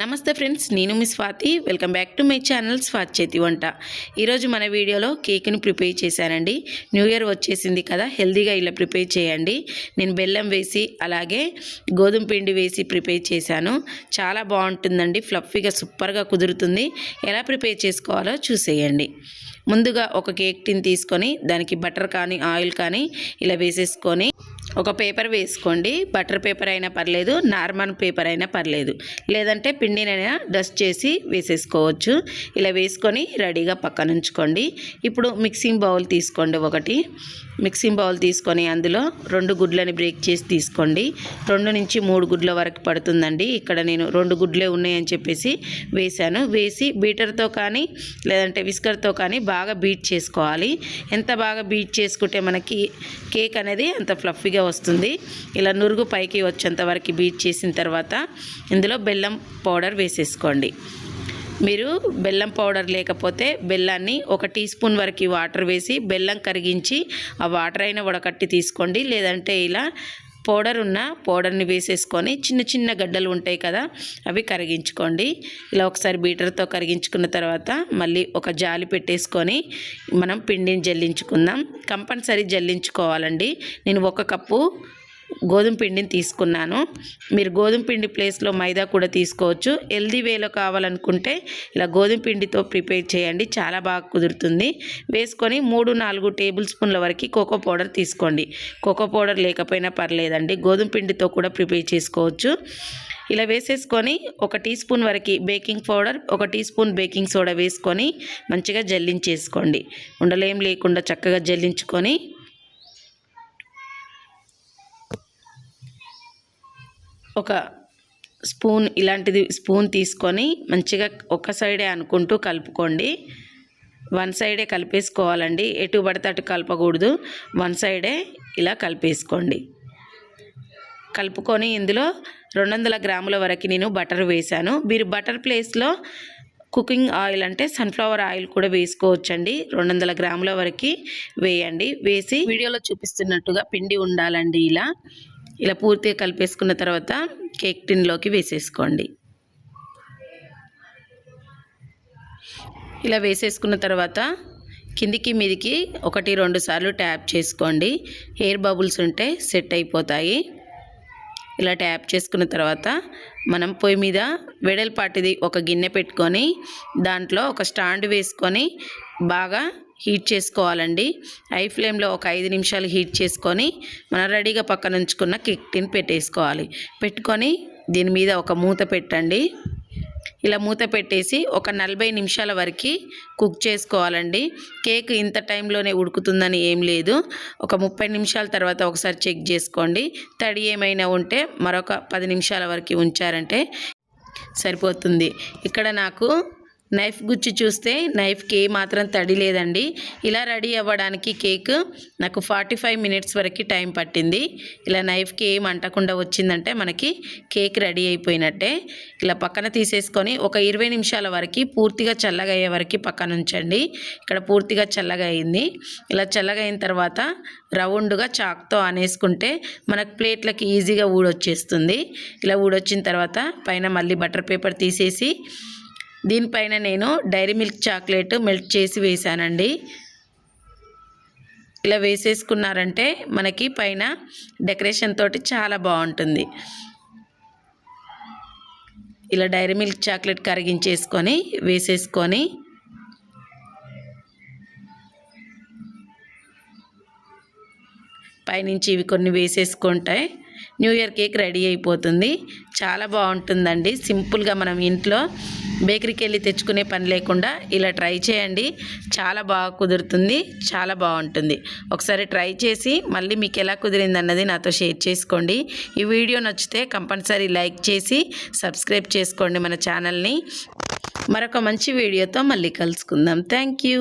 నమస్తే ఫ్రెండ్స్ నేను మీ Swathi. Welcome back to my channel Swathi చేతి వంట. ఈరోజు మన వీడియోలో కేక్ని ప్రిపేర్ చేశానండి. న్యూ ఇయర్ వచ్చేసింది కదా హెల్తీగా ఇలా ప్రిపేర్ చేయండి. నేను బెల్లం వేసి అలాగే గోధుమ పిండి వేసి ప్రిపేర్ చేశాను. చాలా బాగుంటుందండి ఫ్లఫీగా సూపర్గా కుదురుతుంది. ఎలా ప్రిపేర్ చేసుకోవాలో చూసేయండి. ముందుగా ఒక కేక్ టిన్ తీసుకొని దానికి బటర్ కానీ ఆయిల్ కానీ ఇలా వేసేసుకొని ఒక పేపర్ వేసుకోండి. బటర్ పేపర్ అయినా పర్లేదు నార్మల్ పేపర్ అయినా పర్లేదు. లేదంటే పిండినైనా డస్ట్ చేసి వేసేసుకోవచ్చు. ఇలా వేసుకొని రెడీగా పక్కన ఉంచుకోండి. ఇప్పుడు మిక్సింగ్ బౌల్ తీసుకోండి ఒకటి. మిక్సింగ్ బౌల్ తీసుకొని అందులో రెండు గుడ్లని బ్రేక్ చేసి తీసుకోండి. రెండు నుంచి మూడు గుడ్ల వరకు పడుతుందండి. ఇక్కడ నేను రెండు గుడ్లే ఉన్నాయని చెప్పేసి వేశాను. వేసి బీటర్తో కానీ లేదంటే విస్కర్తో కానీ బాగా బీట్ చేసుకోవాలి. ఎంత బాగా బీట్ చేసుకుంటే మనకి కేక్ అనేది అంత ఫ్లఫీగా వస్తుంది. ఇలా నురుగు పైకి వచ్చేంత వరకు బీట్ చేసిన తర్వాత ఇందులో బెల్లం పౌడర్ వేసేసుకోండి. మీరు బెల్లం పౌడర్ లేకపోతే బెల్లాన్ని ఒక టీ స్పూన్ వరకు వాటర్ వేసి బెల్లం కరిగించి ఆ వాటర్ అయినా వడకట్టి తీసుకోండి. లేదంటే ఇలా పౌడర్ ఉన్న పౌడర్ని వేసేసుకొని చిన్న చిన్న గడ్డలు ఉంటాయి కదా అవి కరిగించుకోండి. ఇలా ఒకసారి బీటర్తో కరిగించుకున్న తర్వాత మళ్ళీ ఒక జాలి పెట్టేసుకొని మనం పిండిని జల్లించుకుందాం. కంపల్సరీ జల్లించుకోవాలండి. నేను ఒక కప్పు గోధుమ పిండిని తీసుకున్నాను. మీరు గోధుమ పిండి ప్లేస్లో మైదా కూడా తీసుకోవచ్చు. హెల్దీ వేలో కావాలనుకుంటే ఇలా గోధుమ పిండితో ప్రిపేర్ చేయండి. చాలా బాగా కుదురుతుంది. వేసుకొని మూడు నాలుగు టేబుల్ స్పూన్ల వరకు కోకో పౌడర్ తీసుకోండి. కోకో పౌడర్ లేకపోయినా పర్లేదండి. గోధుమ పిండితో కూడా ప్రిపేర్ చేసుకోవచ్చు. ఇలా వేసేసుకొని ఒక టీ స్పూన్ వరకు బేకింగ్ పౌడర్ ఒక టీ స్పూన్ బేకింగ్ సోడా వేసుకొని మంచిగా జల్లించేసుకోండి. ఉండలేం లేకుండా చక్కగా జల్లించుకొని ఒక స్పూన్ ఇలాంటిది స్పూన్ తీసుకొని మంచిగా ఒక సైడే అనుకుంటూ కలుపుకోండి. వన్ సైడే కలిపేసుకోవాలండి. ఎటు పడితే అటు కలపకూడదు. వన్ సైడే ఇలా కలిపేసుకోండి. కలుపుకొని ఇందులో రెండు వందల గ్రాముల వరకు నేను బటర్ వేశాను. మీరు బటర్ ప్లేస్లో కుకింగ్ ఆయిల్ అంటే సన్ఫ్లవర్ ఆయిల్ కూడా వేసుకోవచ్చండి. రెండు వందల గ్రాముల వరకు వేయండి. వేసి వీడియోలో చూపిస్తున్నట్టుగా పిండి ఉండాలండి ఇలా. ఇలా పూర్తిగా కలిపేసుకున్న తర్వాత కేక్ టిన్లోకి వేసేసుకోండి. ఇలా వేసేసుకున్న తర్వాత కిందికి మీదికి ఒకటి రెండు సార్లు ట్యాప్ చేసుకోండి. హెయిర్ బబుల్స్ ఉంటే సెట్ అయిపోతాయి. ఇలా ట్యాప్ చేసుకున్న తర్వాత మనం పొయ్యి మీద వెడల్పాటిది ఒక గిన్నె పెట్టుకొని దాంట్లో ఒక స్టాండ్ వేసుకొని బాగా హీట్ చేసుకోవాలండి. హై ఫ్లేమ్లో ఒక ఐదు నిమిషాలు హీట్ చేసుకొని మనం రెడీగా పక్కన ఉంచుకున్న కేక్ టిన్ పెట్టేసుకోవాలి. పెట్టుకొని దీని మీద ఒక మూత పెట్టండి. ఇలా మూత పెట్టేసి ఒక నలభై నిమిషాల వరకు కుక్ చేసుకోవాలండి. కేక్ ఇంత టైంలోనే ఉడుకుతుందని ఏం లేదు. ఒక ముప్పై నిమిషాల తర్వాత ఒకసారి చెక్ చేసుకోండి. తడి ఏమైనా ఉంటే మరొక పది నిమిషాల వరకు ఉంచారంటే సరిపోతుంది. ఇక్కడ నాకు నైఫ్ గుచ్చి చూస్తే నైఫ్కి మాత్రం తడి లేదండి. ఇలా రెడీ అవ్వడానికి కేక్ నాకు ఫార్టీ ఫైవ్ మినిట్స్ వరకు టైం పట్టింది. ఇలా నైఫ్కి ఏం అంటకుండా వచ్చిందంటే మనకి కేక్ రెడీ అయిపోయినట్టే. ఇలా పక్కన తీసేసుకొని ఒక ఇరవై నిమిషాల వరకు పూర్తిగా చల్లగా అయ్యే వరకు పక్కన ఉంచండి. ఇక్కడ పూర్తిగా చల్లగా అయింది ఇలా చల్లగా అయిన తర్వాత రౌండ్గా చాక్తో అనేసుకుంటే మనకు ప్లేట్లకి ఈజీగా ఊడొచ్చేస్తుంది. ఇలా ఊడొచ్చిన తర్వాత పైన మళ్ళీ బటర్ పేపర్ తీసేసి దీనిపైన నేను డైరీ మిల్క్ చాక్లెట్ మెల్ట్ చేసి వేసానండి ఇలా వేసేసుకున్నారంటే మనకి పైన డెకరేషన్ తోటి చాలా బాగుంటుంది. ఇలా డైరీ మిల్క్ చాక్లెట్ కరిగించేసుకొని వేసేసుకొని పైనుంచి ఇవి కొన్ని వేసేసుకుంటాయి న్యూ ఇయర్ కేక్ రెడీ అయిపోతుంది. చాలా బాగుంటుందండి. సింపుల్గా మనం ఇంట్లో బేకరీకి వెళ్ళి తెచ్చుకునే పని లేకుండా ఇలా ట్రై చేయండి. చాలా బాగా కుదురుతుంది. చాలా బాగుంటుంది. ఒకసారి ట్రై చేసి మళ్ళీ మీకు ఎలా కుదిరింది అన్నది నాతో షేర్ చేసుకోండి. ఈ వీడియో నచ్చితే కంపల్సరీ లైక్ చేసి సబ్స్క్రైబ్ చేసుకోండి మన ఛానల్ని. మరొక మంచి వీడియోతో మళ్ళీ కలుసుకుందాం. Thank you.